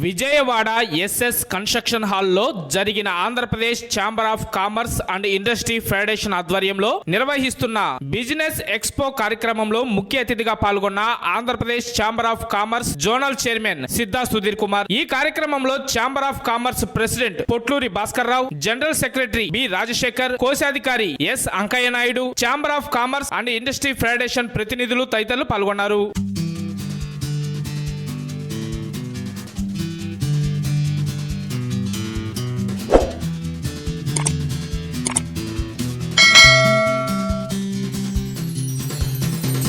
Vijayawada SS construction హాల్లో జరిగిన Andhra Pradesh chamber of commerce and industry federation ఆధ్వర్యంలో నిర్వహిస్తున్న బిజినెస్ ఎక్స్పో కార్యక్రమంలో ముఖ్య అతిథిగా పాల్గొన్న Andhra Pradesh chamber of commerce zonal chairman Siddha Sudheer Kumar. ఈ కార్యక్రమంలో chamber of commerce president Potluri Bhaskar Rao general secretary B Rajasekhar కోశాధికారి S Ankaiah Naidu chamber of commerce and industry federation ప్రతినిధులు తదితరులు పాల్గొన్నారు.